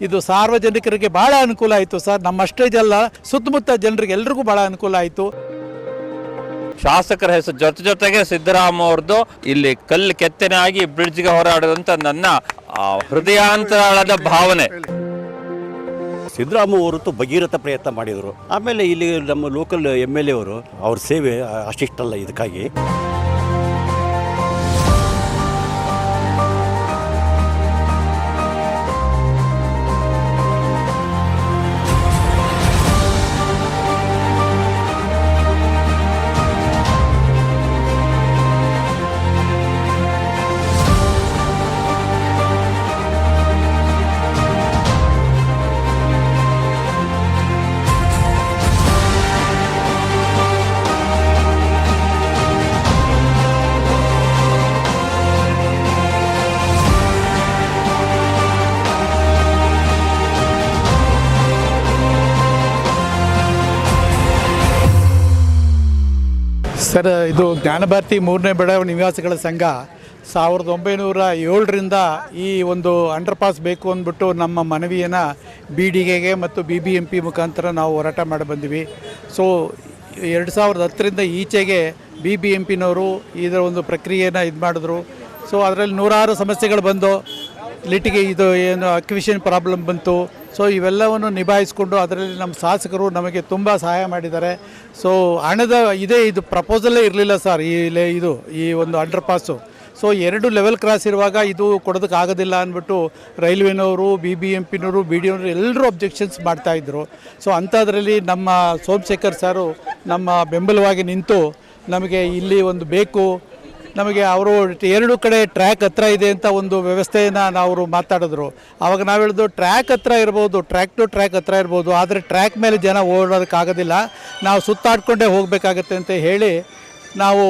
ಇದು ಸಾರ್ವಜನಿಕರಿಗೆ ಬಹಳ ಅನುಕೂಲ ಆಯಿತು ಸರ್. ನಮ್ಮಷ್ಟೇ ಜಲ್ಲ ಸುತ್ತಮುತ್ತ ಜನರಿಗೆ ಎಲ್ರಿಗೂ ಬಹಳ ಅನುಕೂಲ ಆಯಿತು. ಶಾಸಕರ ಹೆಸರು ಜೊತೆ ಜೊತೆಗೆ ಸಿದ್ದರಾಮ ಅವ್ರದ್ದು ಇಲ್ಲಿ ಕಲ್ಲು ಕೆತ್ತನೆ ಆಗಿ ಬ್ರಿಡ್ಜ್ಗೆ ಹೋರಾಡದಂತ ನನ್ನ ಆ, ಹೃದಯಾಂತರಾಳದ ಭಾವನೆ. ಸಿದ್ದರಾಮ ಅವರು ಭಗೀರಥ ಪ್ರಯತ್ನ ಮಾಡಿದರು. ಆಮೇಲೆ ಇಲ್ಲಿ ನಮ್ಮ ಲೋಕಲ್ ಎಂ ಎಲ್ ಎ ಅವರು ಅವ್ರ ಸೇವೆ ಅಷ್ಟಿಷ್ಟಲ್ಲ ಇದಕ್ಕಾಗಿ. ಸರ್, ಇದು ಜ್ಞಾನಭಾರತಿ ಮೂರನೇ ಬಡಾವಣೆ ನಿವಾಸಿಗಳ ಸಂಘ. ಸಾವಿರದ ಒಂಬೈನೂರ ಏಳರಿಂದ ಈ ಒಂದು ಅಂಡರ್ ಪಾಸ್ ಬೇಕು ಅಂದ್ಬಿಟ್ಟು ನಮ್ಮ ಮನವಿಯನ್ನು ಬಿ ಡಿ ಗೆಗೆ ಮತ್ತು ಬಿ ಬಿ ಎಂ ಪಿ ಮುಖಾಂತರ ನಾವು ಹೋರಾಟ ಮಾಡಿ ಬಂದೀವಿ. ಸೊ ಎರಡು ಸಾವಿರದ ಹತ್ತರಿಂದ ಈಚೆಗೆ ಬಿ ಬಿ ಎಂ ಪಿನವರು ಇದರ ಒಂದು ಪ್ರಕ್ರಿಯೆಯನ್ನು ಇದು ಮಾಡಿದ್ರು. ಸೊ ಅದರಲ್ಲಿ ನೂರಾರು ಸಮಸ್ಯೆಗಳು ಬಂದು ಲಿಟಿಗೆ ಇದು ಏನು ಅಕ್ವಿಷನ್ ಪ್ರಾಬ್ಲಮ್ ಬಂತು. ಸೊ ಇವೆಲ್ಲವನ್ನು ನಿಭಾಯಿಸಿಕೊಂಡು ಅದರಲ್ಲಿ ನಮ್ಮ ಶಾಸಕರು ನಮಗೆ ತುಂಬ ಸಹಾಯ ಮಾಡಿದ್ದಾರೆ. ಸೊ ಹಣದ ಇದೇ, ಇದು ಪ್ರಪೋಸಲ್ಲೇ ಇರಲಿಲ್ಲ ಸರ್ ಈ ಇದು, ಈ ಒಂದು ಅಂಡರ್ ಪಾಸು ಸೊ ಎರಡು ಲೆವೆಲ್ ಕ್ರಾಸ್ ಇರುವಾಗ ಇದು ಕೊಡೋದಕ್ಕಾಗೋದಿಲ್ಲ ಅಂದ್ಬಿಟ್ಟು ರೈಲ್ವೆನವರು ಬಿ ಬಿ ಎಂ ಪಿನವರು ಬಿ ಡಿ ಅವರು ಎಲ್ಲರೂ ಅಬ್ಜೆಕ್ಷನ್ಸ್ ಮಾಡ್ತಾಯಿದ್ರು ಸೊ ಅಂಥದ್ರಲ್ಲಿ ನಮ್ಮ ಸೋಮಶೇಖರ್ ಸಾರು ನಮ್ಮ ಬೆಂಬಲವಾಗಿ ನಿಂತು ನಮಗೆ ಇಲ್ಲಿ ಒಂದು ಬೇಕು. ನಮಗೆ ಅವರು ಎರಡು ಕಡೆ ಟ್ರ್ಯಾಕ್ ಹತ್ರ ಇದೆ ಅಂತ ಒಂದು ವ್ಯವಸ್ಥೆಯನ್ನು ಅವರು ಮಾತಾಡಿದ್ರು. ಆವಾಗ ನಾವು ಹೇಳಿದ್ರು ಟ್ರ್ಯಾಕ್ ಹತ್ರ ಇರ್ಬೋದು ಟ್ರ್ಯಾಕ್ ಟು ಟ್ರ್ಯಾಕ್ ಹತ್ರ ಇರ್ಬೋದು, ಆದರೆ ಟ್ರ್ಯಾಕ್ ಮೇಲೆ ಜನ ಓಡೋದಕ್ಕಾಗೋದಿಲ್ಲ ನಾವು ಸುತ್ತಾಡ್ಕೊಂಡೇ ಹೋಗಬೇಕಾಗತ್ತೆ ಅಂತ ಹೇಳಿ ನಾವು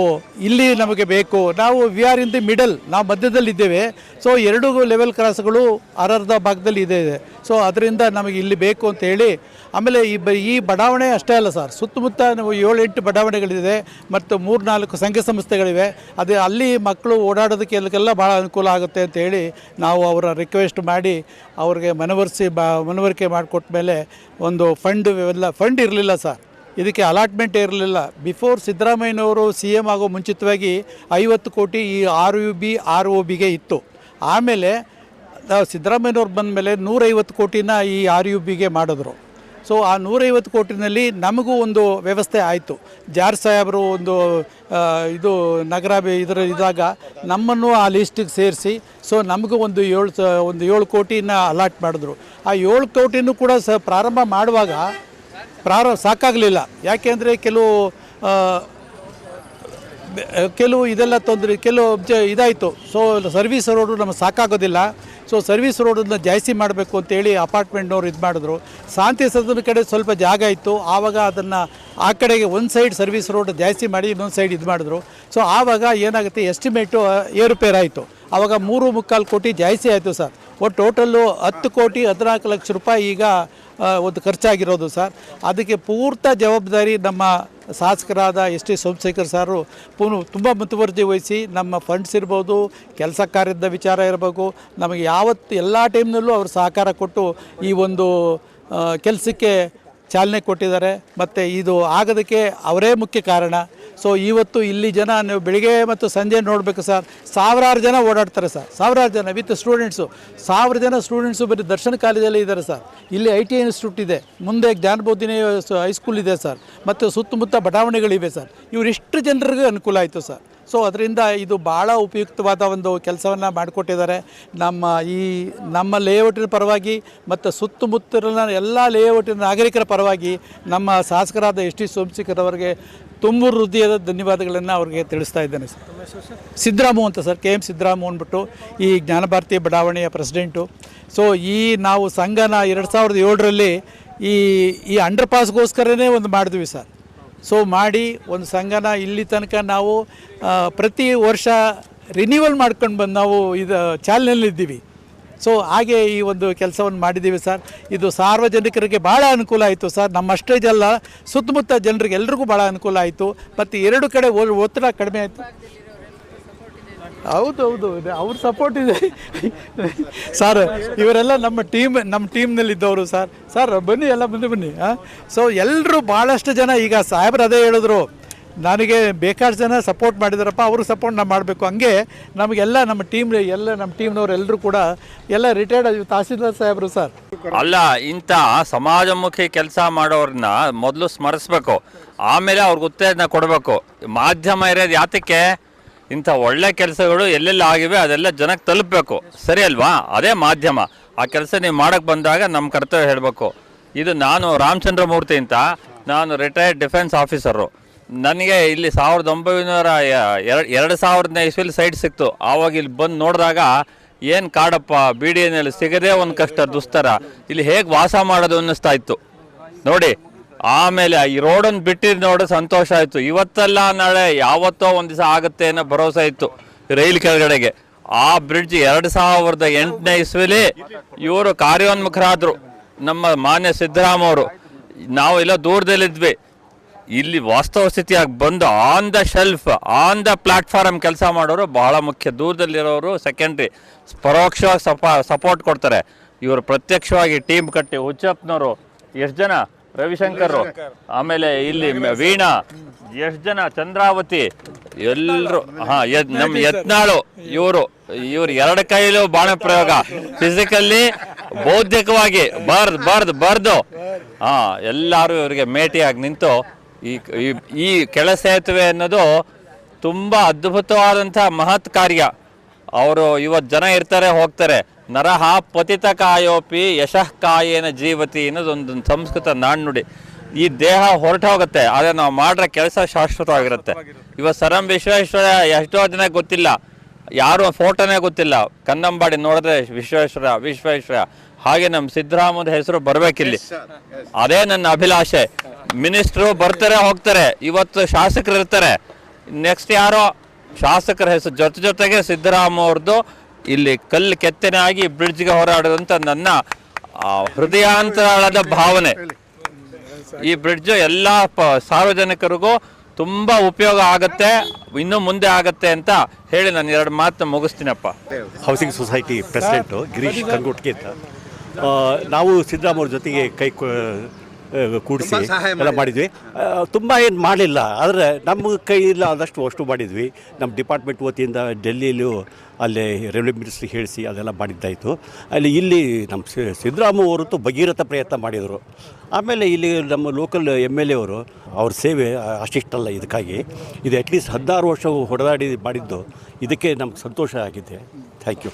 ಇಲ್ಲಿ ನಮಗೆ ಬೇಕು. ನಾವು we are in the middle ನಾವು ಮಧ್ಯದಲ್ಲಿದ್ದೇವೆ. ಸೊ ಎರಡು ಲೆವೆಲ್ ಕ್ರಾಸ್ಗಳು ಅರ್ಧ ಭಾಗದಲ್ಲಿ ಇದೆ. ಇದೆ ಸೊ ಅದರಿಂದ ನಮಗೆ ಇಲ್ಲಿ ಬೇಕು ಅಂತ ಹೇಳಿ, ಆಮೇಲೆ ಈ ಬ, ಈ ಬಡಾವಣೆ ಅಷ್ಟೇ ಅಲ್ಲ ಸರ್ ಸುತ್ತಮುತ್ತ ನಾವು ಏಳು ಎಂಟು ಬಡಾವಣೆಗಳಿದೆ ಮತ್ತು ಮೂರು ನಾಲ್ಕು ಸಂಘ ಸಂಸ್ಥೆಗಳಿವೆ. ಅದೇ ಅಲ್ಲಿ ಮಕ್ಕಳು ಓಡಾಡೋದಕ್ಕೆ ಎಲ್ಲಕ್ಕೆಲ್ಲ ಭಾಳ ಅನುಕೂಲ ಆಗುತ್ತೆ ಅಂತ ಹೇಳಿ ನಾವು ಅವರ ರಿಕ್ವೆಸ್ಟ್ ಮಾಡಿ ಅವ್ರಿಗೆ ಮನವರಿಸಿ ಬ ಮನವರಿಕೆ ಮಾಡಿಕೊಟ್ಟ ಮೇಲೆ ಒಂದು ಫಂಡ್ ಎಲ್ಲ ಫಂಡ್ ಇರಲಿಲ್ಲ ಸರ್ ಇದಕ್ಕೆ ಅಲಾಟ್ಮೆಂಟ್ ಇರಲಿಲ್ಲ. ಬಿಫೋರ್ ಸಿದ್ದರಾಮಯ್ಯನವರು ಸಿ ಎಂ ಆಗೋ ಮುಂಚಿತವಾಗಿ ಐವತ್ತು ಕೋಟಿ ಈ R U B R O ಬಿಗೆ ಇತ್ತು. ಆಮೇಲೆ ನಾವು ಸಿದ್ದರಾಮಯ್ಯನವ್ರು ಬಂದ ಮೇಲೆ ನೂರೈವತ್ತು ಕೋಟಿನ ಈ ಆರ್ ಯು ಬಿಗೆ ಮಾಡಿದ್ರು. ಸೊ ಆ ನೂರೈವತ್ತು ಕೋಟಿನಲ್ಲಿ ನಮಗೂ ಒಂದು ವ್ಯವಸ್ಥೆ ಆಯಿತು. ಜಾರ್ ಸಾಹೇಬರು ಒಂದು ಇದು ನಗರ ಇದರ ಇದ್ದಾಗ ನಮ್ಮನ್ನು ಆ ಲಿಸ್ಟಿಗೆ ಸೇರಿಸಿ ಸೊ ನಮಗೂ ಒಂದು ಏಳು ಒಂದು ಏಳು ಕೋಟಿನ ಅಲಾಟ್ ಮಾಡಿದ್ರು. ಆ ಏಳು ಕೋಟಿನೂ ಕೂಡ ಸ, ಪ್ರಾರಂಭ ಮಾಡುವಾಗ ಪ್ರಾರಂಭ ಸಾಕಾಗಲಿಲ್ಲ. ಯಾಕೆಂದರೆ ಕೆಲವು ಕೆಲವು ಇದೆಲ್ಲ ತೊಂದರೆ, ಕೆಲವು ಇದಾಯಿತು. ಸೊ ಸರ್ವಿಸ್ ರೋಡು ನಮಗೆ ಸಾಕಾಗೋದಿಲ್ಲ. ಸೊ ಸರ್ವಿಸ್ ರೋಡನ್ನು ಜಾಸ್ತಿ ಮಾಡಬೇಕು ಅಂತೇಳಿ ಅಪಾರ್ಟ್ಮೆಂಟ್ನವ್ರು ಇದು ಮಾಡಿದ್ರು. ಶಾಂತಿ ಸದನ ಕಡೆ ಸ್ವಲ್ಪ ಜಾಗ ಇತ್ತು. ಆವಾಗ ಅದನ್ನು ಆ ಕಡೆಗೆ ಒಂದು ಸೈಡ್ ಸರ್ವಿಸ್ ರೋಡ್ ಜಾಸ್ತಿ ಮಾಡಿ ಇನ್ನೊಂದು ಸೈಡ್ ಇದು ಮಾಡಿದ್ರು. ಸೊ ಆವಾಗ ಏನಾಗುತ್ತೆ ಎಸ್ಟಿಮೇಟು ಏರುಪೇರಾಯಿತು. ಆವಾಗ ಮೂರು ಮುಕ್ಕಾಲು ಕೋಟಿ ಜಾಸ್ತಿ ಆಯಿತು ಸರ್. ಒಟ್ಟು ಟೋಟಲ್ಲು ಹತ್ತು ಕೋಟಿ, ಹದಿನಾಲ್ಕು ಲಕ್ಷ ರೂಪಾಯಿ ಈಗ ಒಂದು ಖರ್ಚಾಗಿರೋದು ಸರ್. ಅದಕ್ಕೆ ಪೂರ್ತ ಜವಾಬ್ದಾರಿ ನಮ್ಮ ಶಾಸಕರಾದ ಎಸ್ ಟಿ ಸೋಮಶೇಖರ್ ಸಾರು ಪೂನು ತುಂಬ ಮುತುವರ್ಜಿ ವಹಿಸಿ ನಮ್ಮ ಫಂಡ್ಸ್ ಇರ್ಬೋದು, ಕೆಲಸ ಕಾರ್ಯದ ವಿಚಾರ ಇರಬೇಕು, ನಮಗೆ ಯಾವತ್ತು ಎಲ್ಲ ಟೈಮ್ನಲ್ಲೂ ಅವರು ಸಹಕಾರ ಕೊಟ್ಟು ಈ ಒಂದು ಕೆಲಸಕ್ಕೆ ಚಾಲನೆ ಕೊಟ್ಟಿದ್ದಾರೆ. ಮತ್ತು ಇದು ಆಗೋದಕ್ಕೆ ಅವರೇ ಮುಖ್ಯ ಕಾರಣ. ಸೊ ಇವತ್ತು ಇಲ್ಲಿ ಜನ ನೀವು ಬೆಳಿಗ್ಗೆ ಮತ್ತು ಸಂಜೆ ನೋಡಬೇಕು ಸರ್. ಸಾವಿರಾರು ಜನ ಓಡಾಡ್ತಾರೆ ಸರ್. ಸಾವಿರಾರು ಜನ ವಿತ್ ಸ್ಟೂಡೆಂಟ್ಸು ಸಾವಿರ ಜನ ಸ್ಟೂಡೆಂಟ್ಸು ಬರೀ ದರ್ಶನ ಕಾಲೇಜಲ್ಲಿ ಇದ್ದಾರೆ ಸರ್. ಇಲ್ಲಿ ಐ ಟಿ ಇನ್ಸ್ಟಿಟ್ಯೂಟ್ ಇದೆ. ಮುಂದೆ ಜ್ಞಾನಬೋಧಿನಿ ಹೈಸ್ಕೂಲ್ ಇದೆ ಸರ್. ಮತ್ತು ಸುತ್ತಮುತ್ತ ಬಡಾವಣೆಗಳಿವೆ ಸರ್. ಇವರಿಷ್ಟು ಜನರಿಗೆ ಅನುಕೂಲ ಆಯಿತು ಸರ್. ಸೊ ಅದರಿಂದ ಇದು ಭಾಳ ಉಪಯುಕ್ತವಾದ ಒಂದು ಕೆಲಸವನ್ನು ಮಾಡಿಕೊಟ್ಟಿದ್ದಾರೆ. ನಮ್ಮ ಈ, ನಮ್ಮ ಲೇಔಟಿನ ಪರವಾಗಿ ಮತ್ತು ಸುತ್ತಮುತ್ತಲಿನ ಎಲ್ಲ ಲೇಔಟಿನ ನಾಗರಿಕರ ಪರವಾಗಿ ನಮ್ಮ ಶಾಸಕರಾದ ಎಸ್ ಟಿ ಸೋಮಶೇಖರ್ ಅವರಿಗೆ ತುಂಬ ಹೃದಯದ ಧನ್ಯವಾದಗಳನ್ನು ಅವ್ರಿಗೆ ತಿಳಿಸ್ತಾ ಇದ್ದೇನೆ ಸರ್. ಸಿದ್ದರಾಮು ಅಂತ ಸರ್, ಕೆ ಎಂ ಸಿದ್ದರಾಮು ಅಂದ್ಬಿಟ್ಟು ಈ ಜ್ಞಾನಭಾರತಿ ಬಡಾವಣೆಯ ಪ್ರೆಸಿಡೆಂಟು ಸೊ ಈ ನಾವು ಸಂಘನ ಎರಡು ಸಾವಿರದ ಏಳರಲ್ಲಿ ಈ ಈ ಅಂಡರ್ ಪಾಸ್ಗೋಸ್ಕರನೇ ಒಂದು ಮಾಡಿದ್ವಿ ಸರ್. ಸೊ ಮಾಡಿ ಒಂದು ಸಂಘನ ಇಲ್ಲಿ ತನಕ ನಾವು ಪ್ರತಿ ವರ್ಷ ರಿನ್ಯೂವಲ್ ಮಾಡ್ಕೊಂಡು ಬಂದು ನಾವು ಇದು ಚಾಲನೆಯಲ್ಲಿದ್ದೀವಿ ಸೊ ಹಾಗೆ ಈ ಒಂದು ಕೆಲಸವನ್ನು ಮಾಡಿದ್ದೀವಿ ಸರ್. ಇದು ಸಾರ್ವಜನಿಕರಿಗೆ ಭಾಳ ಅನುಕೂಲ ಆಯಿತು ಸರ್. ನಮ್ಮಷ್ಟೇ ಜಲ್ಲ ಸುತ್ತಮುತ್ತ ಜನರಿಗೆ ಎಲ್ರಿಗೂ ಭಾಳ ಅನುಕೂಲ ಆಯಿತು. ಮತ್ತು ಎರಡು ಕಡೆ ಒತ್ತಡ ಕಡಿಮೆ ಆಯಿತು. ಹೌದು ಹೌದು ಅವ್ರ ಸಪೋರ್ಟ್ ಇದೆ. ಸರ್, ಇವರೆಲ್ಲ ನಮ್ಮ ಟೀಮ್, ನಮ್ಮ ಟೀಮ್ನಲ್ಲಿದ್ದವರು ಸರ್. ಸರ್, ಬನ್ನಿ ಎಲ್ಲ ಬಂದು ಬನ್ನಿ ಸೊ ಎಲ್ಲರೂ ಭಾಳಷ್ಟು ಜನ ಈಗ ಸಾಹೇಬ್ರು ಅದೇ ಹೇಳಿದ್ರು. ನನಗೆ ಬೇಕಾದಷ್ಟು ಜನ ಸಪೋರ್ಟ್ ಮಾಡಿದಾರಪ್ಪ ಅವರು ಸಪೋರ್ಟ್ ನಾವು ಮಾಡಬೇಕು. ಹಂಗೆ ನಮಗೆಲ್ಲ ನಮ್ಮ ಟೀಮ್ ಎಲ್ಲ ನಮ್ಮ ಟೀಮ್ನವ್ರು ಎಲ್ಲರೂ ಕೂಡ ಎಲ್ಲ ರಿಟೈರ್ಡ್ ತಹಸೀಲ್ದಾರ್ ಸಾಹೇಬರು ಸರ್. ಅಲ್ಲ, ಇಂಥ ಸಮಾಜಮುಖಿ ಕೆಲಸ ಮಾಡೋರನ್ನ ಮೊದಲು ಸ್ಮರಿಸ್ಬೇಕು. ಆಮೇಲೆ ಅವ್ರಿಗೆ ಉತ್ತೇಜನ ಕೊಡಬೇಕು. ಮಾಧ್ಯಮ ಇರೋದು ಯಾತಕ್ಕೆ? ಇಂಥ ಒಳ್ಳೆ ಕೆಲಸಗಳು ಎಲ್ಲೆಲ್ಲ ಆಗಿವೆ ಅದೆಲ್ಲ ಜನಕ್ಕೆ ತಲುಪಬೇಕು. ಸರಿ ಅಲ್ವಾ? ಅದೇ ಮಾಧ್ಯಮ. ಆ ಕೆಲಸ ನೀವು ಮಾಡೋಕ್ಕೆ ಬಂದಾಗ ನಮ್ಮ ಕರ್ತವ್ಯ ಹೇಳಬೇಕು. ಇದು ನಾನು ರಾಮಚಂದ್ರ ಮೂರ್ತಿ ಅಂತ, ನಾನು ರಿಟೈರ್ಡ್ ಡಿಫೆನ್ಸ್ ಆಫೀಸರು ನನಗೆ ಇಲ್ಲಿ ಸಾವಿರದ ಒಂಬೈನೂರ ಎರಡು ಸಾವಿರದ ಇಸ್ವಿಲಿ ಸೈಟ್ ಸಿಕ್ತು. ಆವಾಗ ಇಲ್ಲಿ ಬಂದು ನೋಡಿದಾಗ ಏನು ಕಾಡಪ್ಪ ಬೀಡಿಯಲ್ಲಿ ಸಿಗದೇ ಒಂದು ಕಷ್ಟ, ದುಸ್ತರ. ಇಲ್ಲಿ ಹೇಗೆ ವಾಸ ಮಾಡೋದು ಅನ್ನಿಸ್ತಾ ಇತ್ತು. ನೋಡಿ, ಆಮೇಲೆ ಈ ರೋಡನ್ನು ಬಿಟ್ಟಿದ್ದು ನೋಡಿ ಸಂತೋಷ ಆಯಿತು. ಇವತ್ತಲ್ಲ ನಾಳೆ ಯಾವತ್ತೋ ಒಂದು ದಿವಸ ಆಗುತ್ತೆ ಅನ್ನೋ ಭರವಸೆ ಇತ್ತು ರೈಲ್ ಕೆಳಗಡೆಗೆ. ಆ ಬ್ರಿಡ್ಜ್ ಎರಡು ಸಾವಿರದ ಎಂಟನೇ ಇಸ್ವಿಲಿ ಇವರು ಕಾರ್ಯೋನ್ಮುಖರಾದರು. ನಮ್ಮ ಮಾನ್ಯ ಸಿದ್ದರಾಮ ಅವರು ನಾವು ಎಲ್ಲ ದೂರದಲ್ಲಿದ್ವಿ. ಇಲ್ಲಿ ವಾಸ್ತವ ಸ್ಥಿತಿಯಾಗಿ ಬಂದು on the shelf on the platform ಕೆಲಸ ಮಾಡೋರು ಬಹಳ ಮುಖ್ಯ. ದೂರದಲ್ಲಿರೋರು ಸೆಕೆಂಡ್ರಿ ಪರೋಕ್ಷವಾಗಿ ಸಪ ಸಪೋರ್ಟ್ ಕೊಡ್ತಾರೆ. ಇವರು ಪ್ರತ್ಯಕ್ಷವಾಗಿ ಟೀಮ್ ಕಟ್ಟಿ ಹುಚ್ಚಪ್ಪನವರು ಎಷ್ಟು ಜನ? ರವಿಶಂಕರ್ ಆಮೇಲೆ ಇಲ್ಲಿ ವೀಣಾ ಎಷ್ಟು ಜನ? ಚಂದ್ರಾವತಿ. ಎಲ್ಲರೂ ಹಾ ನಮ್ಮ ಯತ್ನಾಳು ಇವರು ಇವ್ರು ಎರಡು ಕೈಲೂ ಬಾಣ ಪ್ರಯೋಗ. ಫಿಸಿಕಲ್ಲಿ ಬೌದ್ಧಿಕವಾಗಿ ಬರ್ದು ಬರ್ದು ಬರ್ದು. ಹಾ ಎಲ್ಲರೂ ಇವರಿಗೆ ಮೇಟಿಯಾಗಿ ನಿಂತು ಈ ಈ- ಕೆಳ ಸೇತುವೆ ಅನ್ನೋದು ತುಂಬ ಅದ್ಭುತವಾದಂಥ ಮಹತ್ ಕಾರ್ಯ. ಅವರು ಇವತ್ತು ಜನ ಇರ್ತಾರೆ ಹೋಗ್ತಾರೆ. ನರಹ ಪತಿತ ಕಾಯೋಪಿ ಯಶಃ ಕಾಯೇನ ಜೀವತಿ ಅನ್ನೋದೊಂದು ಸಂಸ್ಕೃತ ನಾಣ್ಣುಡಿ. ಈ ದೇಹ ಹೊರಟು ಹೋಗುತ್ತೆ ಆದರೆ ನಾವು ಮಾಡ್ರೆ ಕೆಲಸ ಶಾಶ್ವತವಾಗಿರುತ್ತೆ. ಇವತ್ತು ಸರಂ ವಿಶ್ವೇಶ್ವರ ಎಷ್ಟೋ ಜನ ಗೊತ್ತಿಲ್ಲ. ಯಾರು ಫೋಟೋನೇ ಗೊತ್ತಿಲ್ಲ. ಕನ್ನಂಬಾಡಿ ನೋಡಿದ್ರೆ ವಿಶ್ವೇಶ್ವರ ವಿಶ್ವೇಶ್ವರ. ಹಾಗೆ ನಮ್ಮ ಸಿದ್ದರಾಮದ ಹೆಸರು ಬರ್ಬೇಕಿಲ್ಲಿ. ಅದೇ ನನ್ನ ಅಭಿಲಾಷೆ. ಮಿನಿಸ್ಟ್ರು ಬರ್ತಾರೆ ಹೋಗ್ತಾರೆ. ಇವತ್ತು ಶಾಸಕರು ಇರ್ತಾರೆ. ನೆಕ್ಸ್ಟ್ ಯಾರೋ? ಶಾಸಕರ ಹೆಸರು. ಜೊತೆ ಜೊತೆಗೆ ಸಿದ್ದರಾಮ ಅವ್ರದ್ದು ಇಲ್ಲಿ ಕಲ್ಲು ಕೆತ್ತನೆ ಆಗಿ ಬ್ರಿಡ್ಜ್ಗೆ ಹೋರಾಡೋದಂತ ನನ್ನ ಹೃದಯಾಂತರಾಳದ ಭಾವನೆ. ಈ ಬ್ರಿಡ್ಜ್ ಎಲ್ಲ ಸಾರ್ವಜನಿಕರಿಗೂ ತುಂಬ ಉಪಯೋಗ ಆಗುತ್ತೆ ಇನ್ನು ಮುಂದೆ ಆಗುತ್ತೆ ಅಂತ ಹೇಳಿ ನಾನು ಎರಡು ಮಾತು ಮುಗಿಸ್ತೀನಪ್ಪ. ಹೌಸಿಂಗ್ ಸೊಸೈಟಿ ಪ್ರೆಸಿಡೆಂಟು ಗಿರೀಶ್ ಕಂಗೋಟ್ಗೆ ಅಂತ. ನಾವು ಸಿದ್ದರಾಮಯ್ಯ ಜೊತೆಗೆ ಕೈ ಕೂಡಿಸಿ ಎಲ್ಲ ಮಾಡಿದ್ವಿ. ತುಂಬ ಏನು ಮಾಡಲಿಲ್ಲ ಆದರೆ ನಮ್ಮ ಕೈಯಿಂದ ಆದಷ್ಟು ಅಷ್ಟು ಮಾಡಿದ್ವಿ. ನಮ್ಮ ಡಿಪಾರ್ಟ್ಮೆಂಟ್ ವತಿಯಿಂದ ಡೆಲ್ಲಿಯಲ್ಲೂ ಅಲ್ಲಿ ರೆವಿನ್ಯೂ ಮಿನಿಸ್ಟ್ರಿ ಹೇಳಿಸಿ ಅದೆಲ್ಲ ಮಾಡಿದ್ದಾಯಿತು. ಅಲ್ಲಿ ಇಲ್ಲಿ ನಮ್ಮ ಸಿದ್ದರಾಮು ಅವರು ಭಗೀರಥ ಪ್ರಯತ್ನ ಮಾಡಿದರು. ಆಮೇಲೆ ಇಲ್ಲಿ ನಮ್ಮ ಲೋಕಲ್ ಎಂ ಎಲ್ ಎ ಅವರು ಅವ್ರ ಸೇವೆ ಅಷ್ಟಿಷ್ಟಲ್ಲ ಇದಕ್ಕಾಗಿ. ಇದು ಅಟ್ಲೀಸ್ಟ್ ಹದಿನಾರು ವರ್ಷ ಹೊಡೆದಾಡಿ ಮಾಡಿದ್ದು. ಇದಕ್ಕೆ ನಮ್ಗೆ ಸಂತೋಷ ಆಗಿದೆ. Thank you